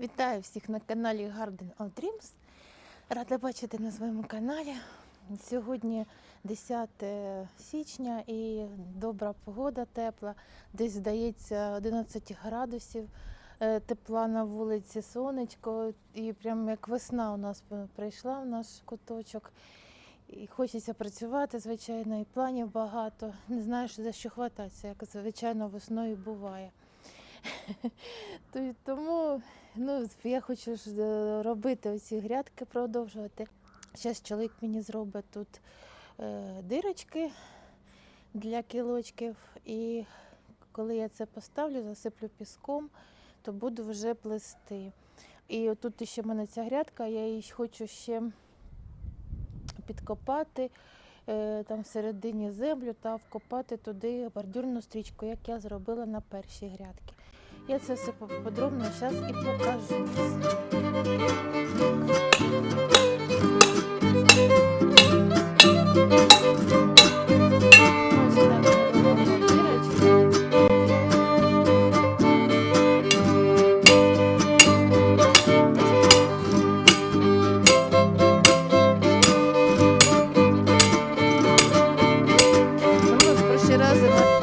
Вітаю всіх на каналі Garden of Dreams. Рада бачити на своєму каналі. Сьогодні 10 січня і добра погода тепла. Десь здається 11 градусів е, тепла на вулиці, сонечко. І прямо як весна у нас прийшла в наш куточок. І хочеться працювати, звичайно, і планів багато. Не знаєш за що хвататися, як звичайно весною буває. Тому ну, я хочу е, робити оці грядки, продовжувати. Зараз чоловік мені зробить тут е, дирочки для кілочків. І коли я це поставлю, засиплю піском, то буду вже плести. І тут ще в мене ця грядка, я її хочу ще підкопати е, там всередині землю та вкопати туди бордюрну стрічку, як я зробила на першій грядці. Я це все подробно зараз і покажу. Ось так ми в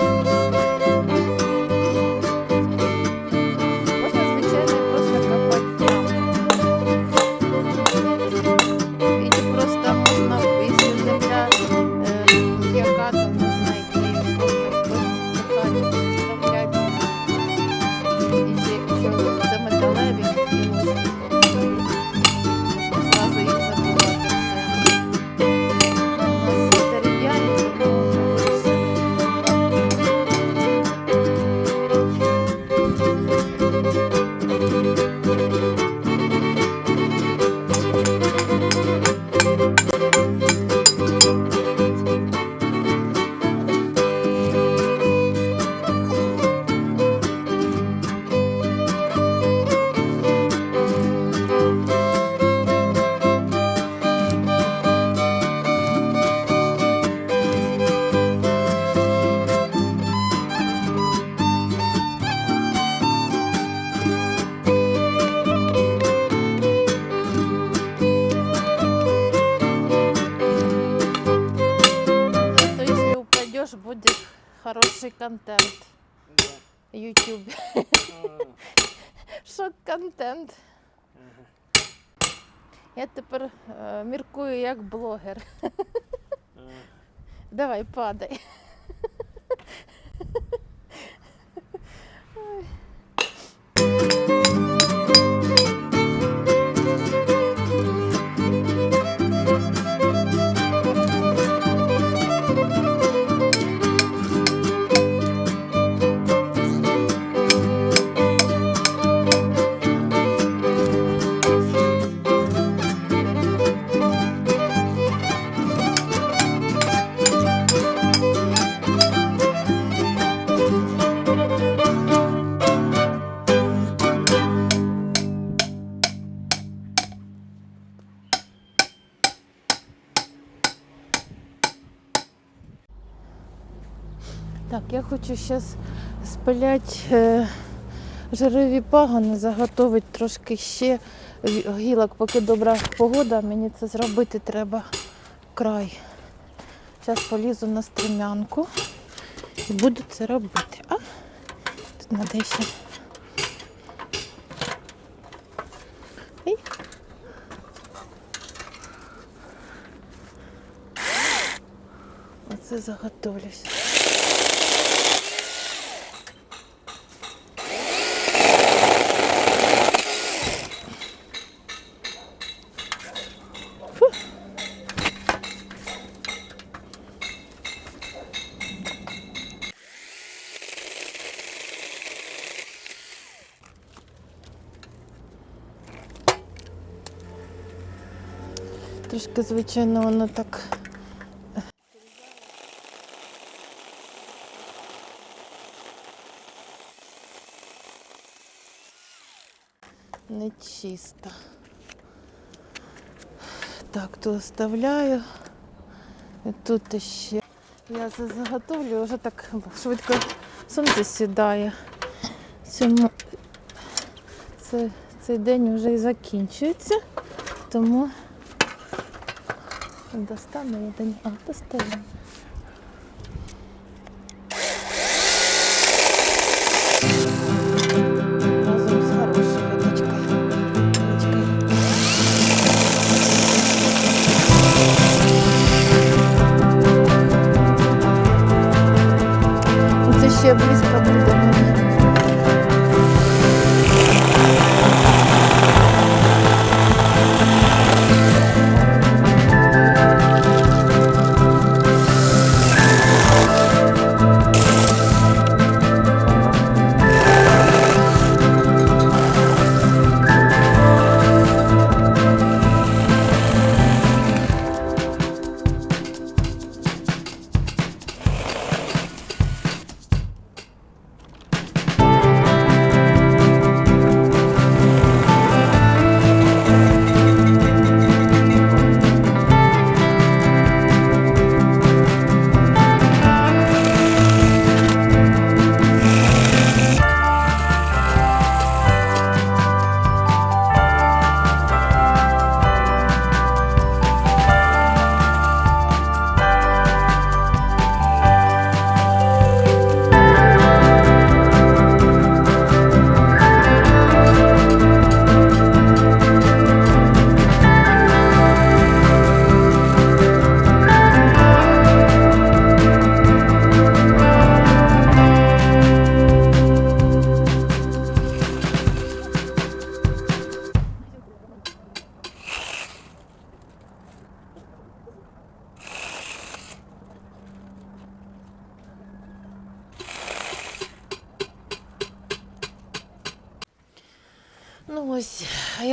як блогер. Давай, падай. Зараз спиляти е, жирові пагони, заготовити трошки ще гілок, поки добра погода, мені це зробити треба край. Зараз полізу на стрімянку і буду це робити. А? Тут треба ще. Оце заготовлюсь. Трошки, звичайно, воно так. Не чисто. Так, то оставляю. І тут ще. Я заготовлю, вже так швидко сонце сідає. Цьому це, цей день вже і закінчується, тому достану я не А, достаю.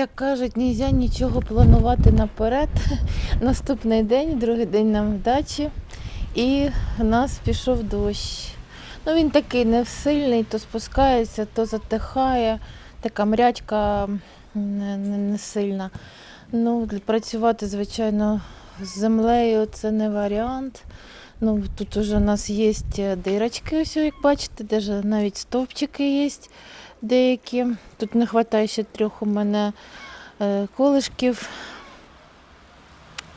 Як кажуть, нельзя нічого планувати наперед. Наступний день, другий день нам вдачі, і в нас пішов дощ. Ну він такий не сильний, то спускається, то затихає. Така мрячка не, не, не сильна. Ну, працювати, звичайно, з землею це не варіант. Ну, тут уже у нас є дирочки, ось, як бачите, навіть стовпчики є деякі. Тут не вистачає ще трьох у мене е, колишків.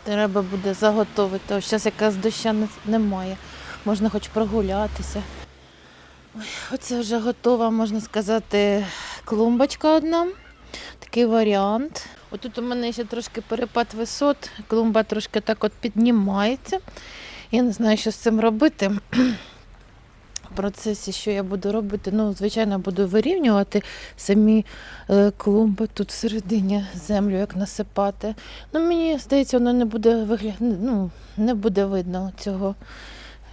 Треба буде заготовити. Ось зараз якраз доща немає. Можна хоч прогулятися. Оце вже готова, можна сказати, клумбочка одна. Такий варіант. Отут у мене ще трошки перепад висот, клумба трошки так от піднімається. Я не знаю, що з цим робити. Процесі, що я буду робити, ну, звичайно, буду вирівнювати самі е, клумби тут всередині землю, як насипати. Ну, мені здається, воно не буде вигляд... ну, не буде видно цього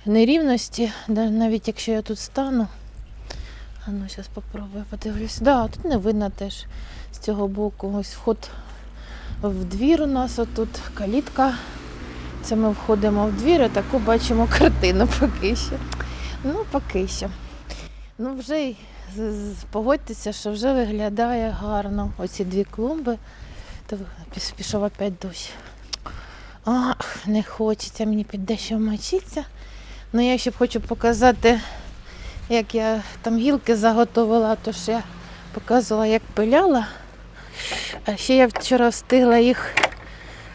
нерівності, навіть якщо я тут стану. А ну, зараз попробую, подивлюсь. Да, тут не видно теж з цього боку. Ось вход в двір у нас отут калітка. Це ми входимо в двір і таку бачимо картину поки що. Ну, поки що. Ну, вже погодьтеся, що вже виглядає гарно. Оці дві клумби. То пішов опять дощ. Ах, не хочеться мені під дещо вмочитися. Ну, я ще хочу показати, як я там гілки заготовила, то ж я показувала, як пиляла. А ще я вчора встигла їх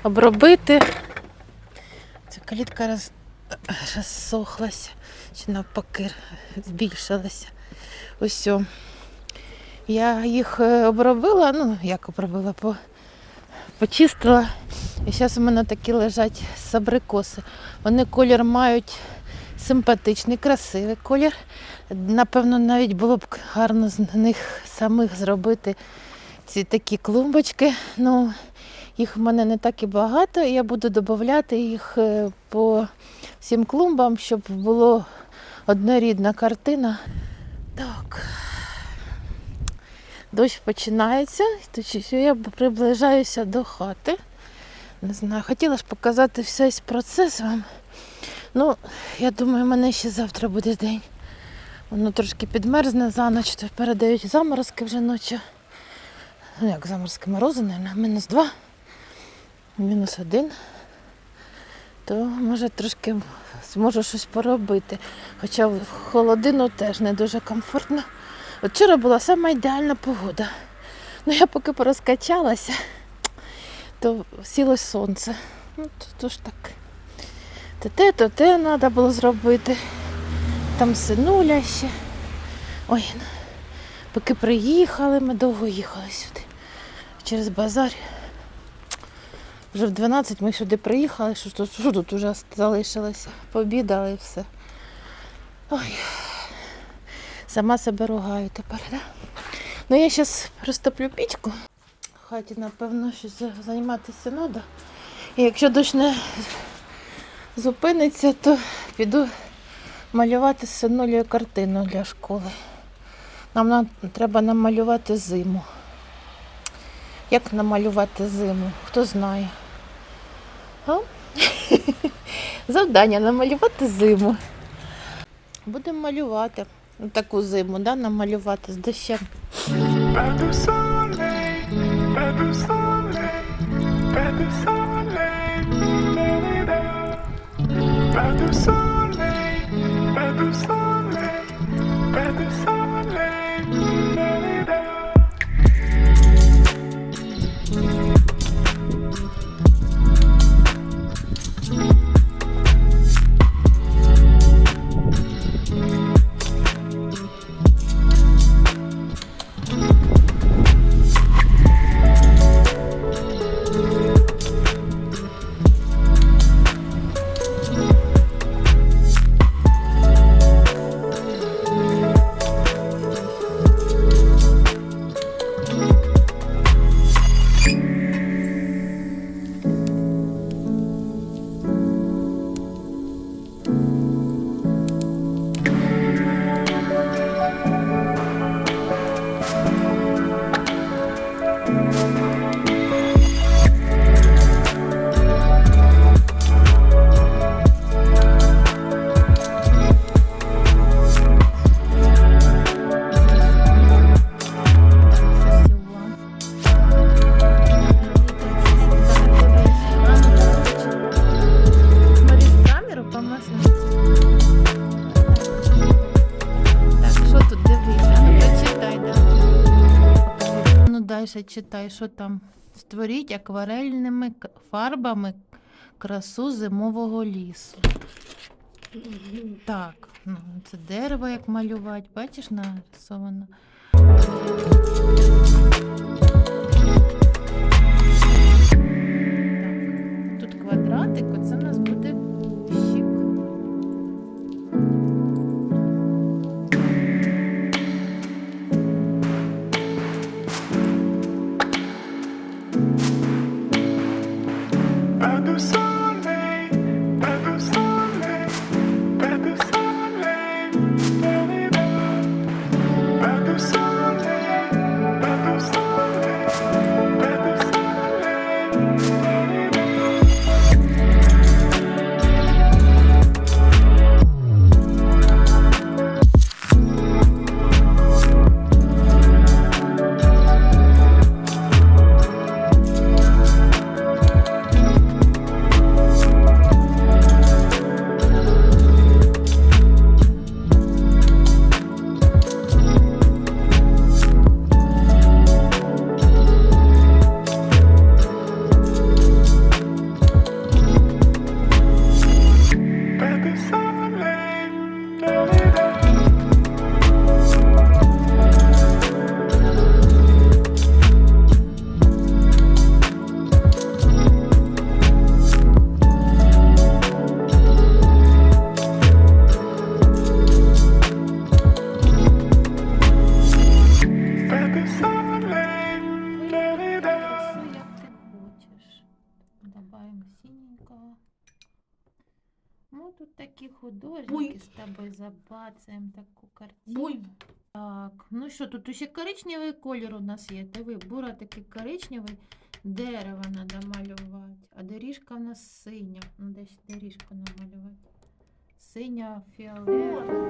обробити. Ця калітка роз... розсохлася, чи навпаки збільшилася. Ось. Я їх е, обробила, ну як обробила, по... почистила. І зараз у мене такі лежать сабрикоси. Вони колір мають симпатичний, красивий колір. Напевно, навіть було б гарно з них самих зробити ці такі клумбочки. Ну, їх в мене не так і багато, і я буду додати їх е, по всім клумбам, щоб було однорідна картина. Так. Дощ починається, я приближаюся до хати. Не знаю, хотіла ж показати весь процес вам. Ну, я думаю, мене ще завтра буде день. Воно трошки підмерзне за ніч, то передають заморозки вже ночі. Ну, як заморозки морози, мабуть, мінус два, мінус один. то може трошки зможу щось поробити. Хоча в холодину теж не дуже комфортно. Вчора була сама ідеальна погода. Ну я поки порозкачалася, то сіло сонце. Ну, то, то ж так. То те, то те треба було зробити. Там синуля ще. Ой, ну, поки приїхали, ми довго їхали сюди. Через базар. Вже в 12 ми сюди приїхали, що тут, що тут вже залишилося. Пообідали і все. Ой. Сама себе ругаю тепер, да? Ну я зараз розтоплю пічку. Хаті, напевно, щось займатися треба. І якщо дощ не зупиниться, то піду малювати з картину для школи. Нам треба намалювати зиму. Як намалювати зиму? Хто знає? Завдання намалювати зиму. Будемо малювати таку зиму, да? намалювати з дощем. Pas de soleil, pas de soleil, Ну далі читай, що там. Створіть акварельними фарбами красу зимового лісу. Так, ну це дерево як малювати, бачиш, нарисовано. Синенького. Ну, тут такі художники Буй. з тобою забацаємо таку картину. Буй. Так, ну що, тут ще коричневий колір у нас є. Диви, бура такий коричневий, дерево треба малювати. А доріжка у нас синя. Ну, десь доріжку намалювати. Синя, фіолетова.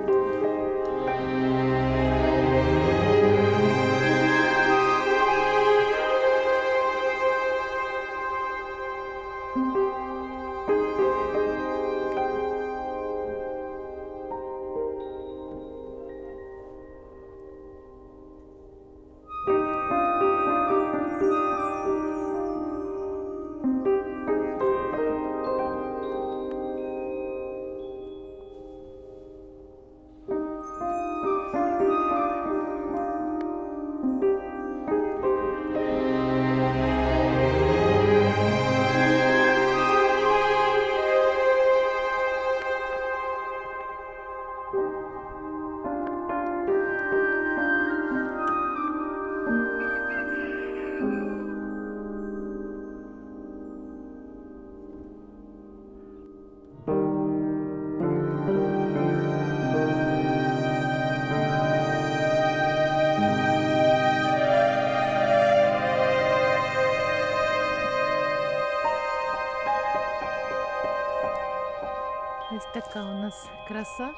Така у нас краса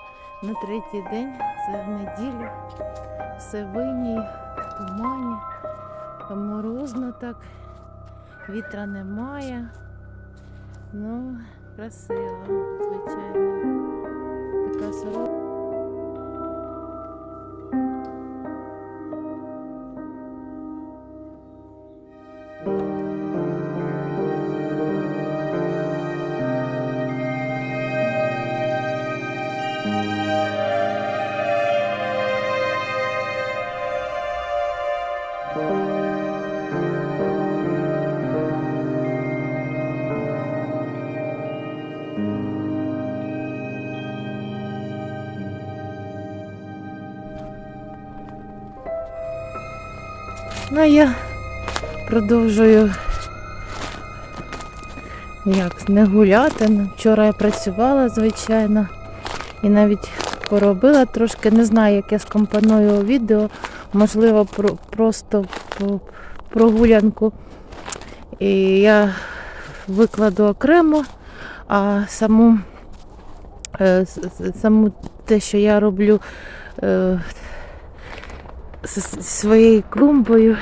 на третій день, це в неділю. Все вині, в тумані, морозно так, вітра немає. Ну, красиво, звичайно. Така сорока. А я продовжую як не гуляти. Ну, Вчора я працювала, звичайно, і навіть поробила трошки. Не знаю, як я скомпоную відео, можливо, про, просто прогулянку. І я викладу окремо, а саму, е, саму те, що я роблю. Своєю клумбою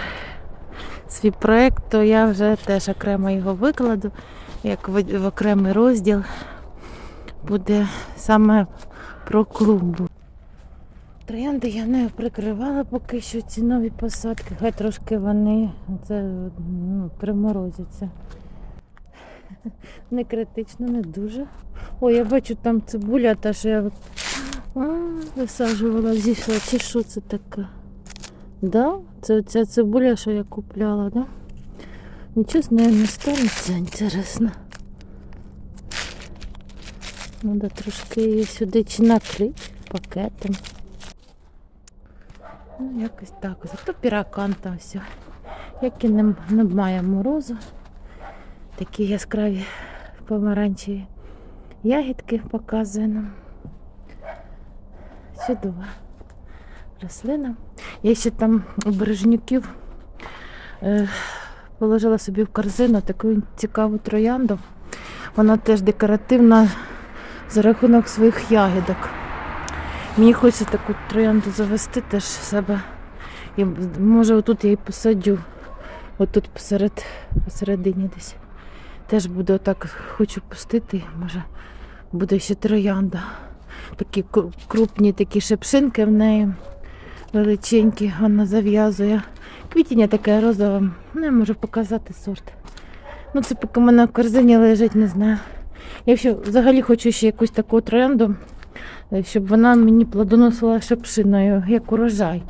свій проект, то я вже теж окремо його викладу, як в окремий розділ буде саме про клумбу. Троянди я не прикривала поки що ці нові посадки, хай трошки вони це, ну, приморозяться. Не критично, не дуже. Ой, я бачу там цибуля, та що я висаджувала, зійшла. Чи що це таке? Да? Це ця цибуля, що я купляла, да? Нічого з нею не станеться, інтересно. Надо трошки її сюди чи накрити пакетом. Ну, якось так. Зато піраканта ось. Як і немає морозу. Такі яскраві помаранчеві ягідки показує нам. Чудова рослина. Я ще там у бережнюків е, положила собі в корзину таку цікаву троянду. Вона теж декоративна за рахунок своїх ягідок. Мені хочеться таку троянду завести теж в себе. І, може, отут я її посадю. Отут посеред, посередині десь. Теж буду отак, хочу пустити, може буде ще троянда. Такі крупні такі шипшинки в неї величенькі, вона зав'язує. Квітіння таке розове. Не можу показати сорт. Ну, це поки в мене в корзині лежить, не знаю. Я ще взагалі хочу ще якусь таку тренду, щоб вона мені плодоносила шипшиною, як урожай.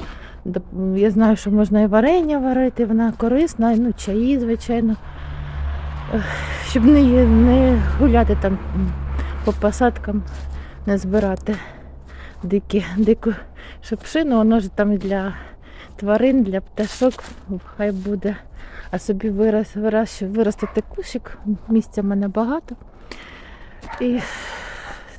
Я знаю, що можна і варення варити, вона корисна, ну, чаї, звичайно. Щоб не, не гуляти там по посадкам, не збирати дикі, дику шипшину, воно ж там для тварин, для пташок хай буде. А собі вирос, вирощу, виростити кущик, місця в мене багато. І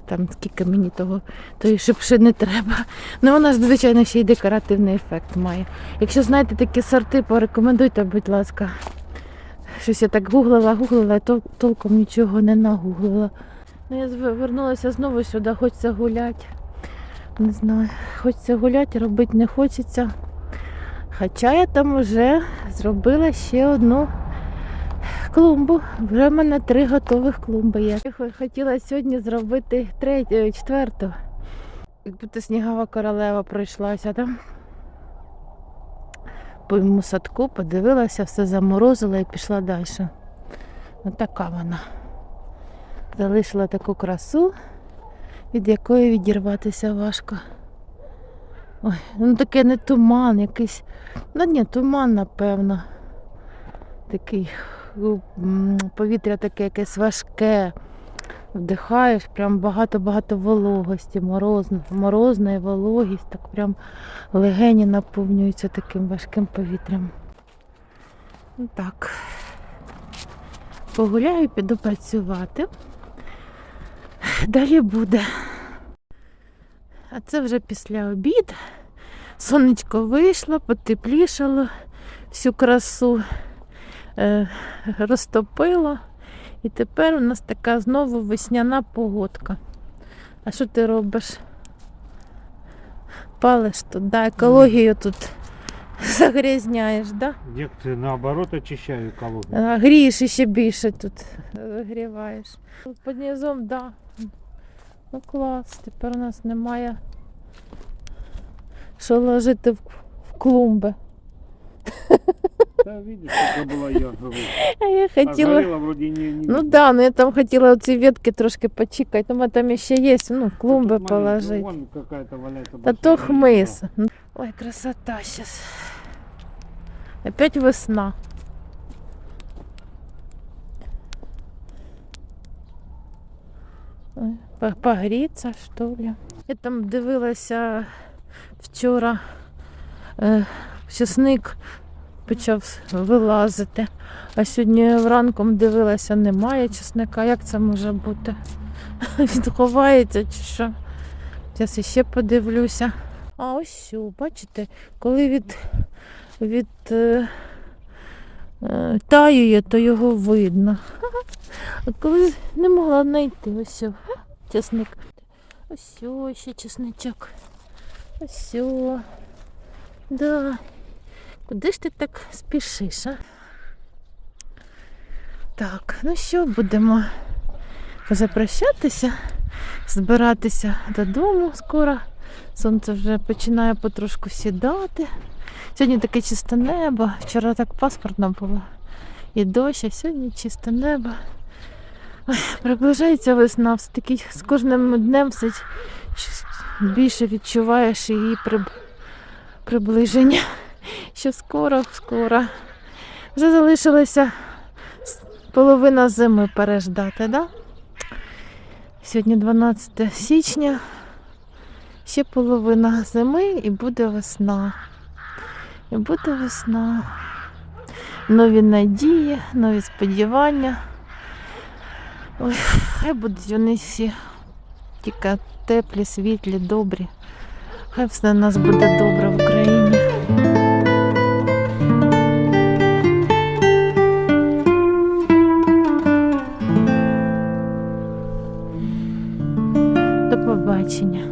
там скільки мені того, тої шипшини треба. Ну вона ж, звичайно, ще й декоративний ефект має. Якщо знаєте такі сорти, порекомендуйте, будь ласка. Щось я так гуглила, гуглила, і толком нічого не нагуглила. Ну, я зв- вернулася знову сюди, хочеться гуляти. Не знаю, хочеться гуляти, робити не хочеться. Хоча я там вже зробила ще одну клумбу. Вже в мене три готових клумби є. Я хотіла сьогодні зробити третю, е, четверту. Як будто снігова королева пройшлася там. По йому садку подивилася, все заморозила і пішла далі. Ось така вона. Залишила таку красу, від якої відірватися важко. Ой, ну таке не туман, якийсь. Ну ні, туман, напевно. Такий повітря таке якесь важке. Вдихаєш, прям багато-багато вологості, морозно, морозна і вологість, так прям легені наповнюються таким важким повітрям. Так. Погуляю, піду працювати. Далі буде. А це вже після обід. Сонечко вийшло, потеплішало, всю красу е, розтопило. І тепер у нас така знову весняна погодка. А що ти робиш? Палиш тут, да, екологію тут загрязняєш, да? Як це наоборот очищаю екологію. А, Грієш іще більше тут гріваєш. Під низом, да. Ну клас, тепер у нас немає що ложити в, в клумби. Та видиш, яка була я говорю. А я А хотіла. горіла вроді не, не Ну да, ну я там хотіла оці ветки трошки почекати. Ну, там ще є, ну, в клумби Тут маленька, положити. Вон какая-то валяется. Та большая. то хмис. Ой, красота сейчас. Опять весна. Погріться, що ли. Я там дивилася вчора. Е, чесник почав вилазити. А сьогодні вранком дивилася, немає чесника. Як це може бути? Він ховається чи що? Зараз іще подивлюся. А ось сю, бачите, коли від, від е, е, таює, то його видно. От коли не могла знайти ось чесник. Ось сю, ще чесничок. Ось. Да. Куди ж ти так спішиш, а? Так, ну що, будемо вже прощатися, збиратися додому скоро. Сонце вже починає потрошку сідати. Сьогодні таке чисте небо. Вчора так паспортно було. І дощ, а сьогодні чисте небо. Ой, приближається весна, все таки з кожним днем все більше відчуваєш її приб... приближення. Що скоро, скоро. Вже залишилося с- половина зими переждати, да? Сьогодні 12 січня. Ще половина зими і буде весна. І буде весна. Нові надії, нові сподівання. Ой, хай будуть вони всі тільки теплі, світлі, добрі. Хай все у нас буде добре в Україні. До побачення.